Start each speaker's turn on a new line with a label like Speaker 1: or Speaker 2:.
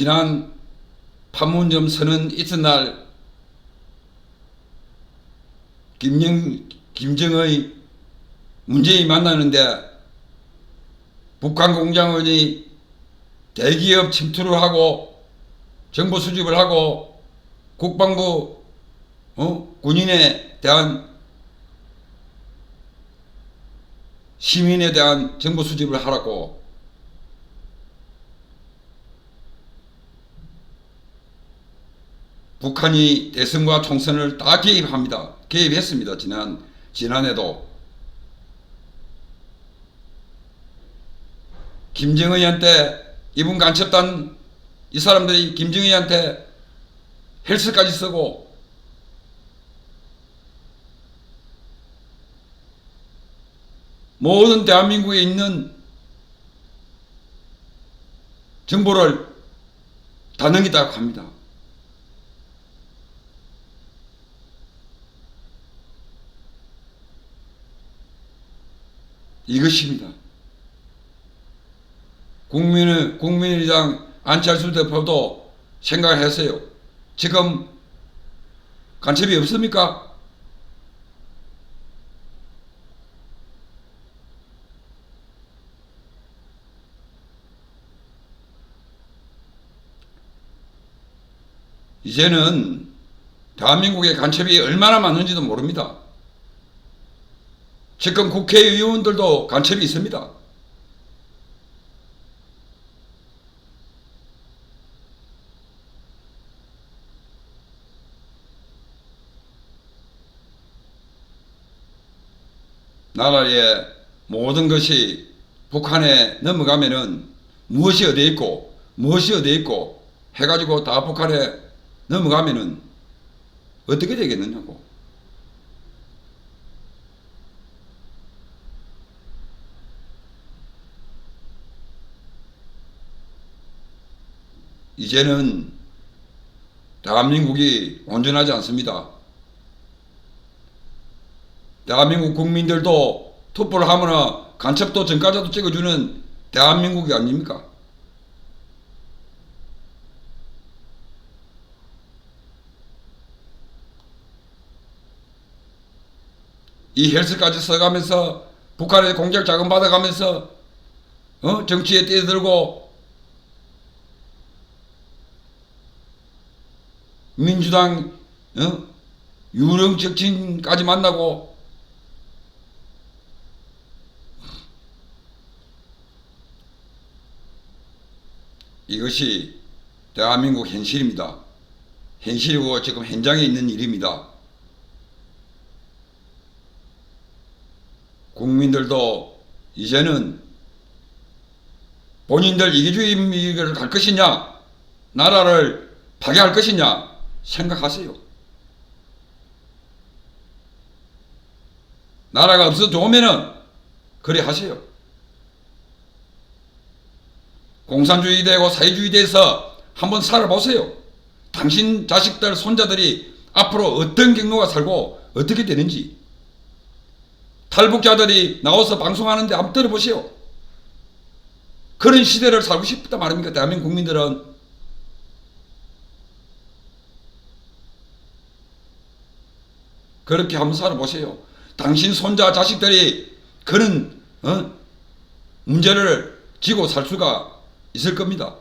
Speaker 1: 지난 판문점 선언 이튿날 김영 김정의 문재인 만나는데 북한 공장원이 대기업 침투를 하고 정보 수집을 하고 국방부 어? 군인에 대한 시민에 대한 정보 수집을 하라고 북한이 대선과 총선을 다 개입합니다. 개입했습니다. 지난 지난해도 김정의한테 이분 간첩단 이 사람들이 김정의한테 헬스까지 쓰고 모든 대한민국에 있는 정보를 다 넘기다고 합니다. 이것입니다. 국민의 국민의당 안철수 대표도 생각을 했어요. 지금 간첩이 없습니까? 이제는 대한민국의 간첩이 얼마나 많은지도 모릅니다. 지금 국회의원들도 간첩이 있습니다. 나라의 모든 것이 북한에 넘어가면은 무엇이 어디에 있고 무엇이 어디에 있고 해가지고 다 북한에 넘어가면은 어떻게 되겠느냐고. 이제는 대한민국이 온전하지 않습니다. 대한민국 국민들도 투표를 하거나 간첩도 전과자도 찍어주는 대한민국이 아닙니까? 이 헬스까지 써가면서 북한의 공작 자금 받아가면서 어? 정치에 뛰어들고 민주당 어? 유령 적친까지 만나고 이것이 대한민국 현실입니다. 현실이고 지금 현장에 있는 일입니다. 국민들도 이제는 본인들 이기주의를 갈 것이냐, 나라를 파괴할 것이냐 생각하세요. 나라가 없어 좋으면은 그래 하세요. 공산주의 되고 사회주의 돼서 한번 살아보세요. 당신 자식들, 손자들이 앞으로 어떤 경로가 살고 어떻게 되는지. 탈북자들이 나와서 방송하는데 한번 들어 보세요. 그런 시대를 살고 싶다 말입니까? 대한민국 국민들은. 그렇게 한번 살아보세요. 당신 손자 자식들이 그런 어? 문제를 지고 살 수가 있을 겁니다.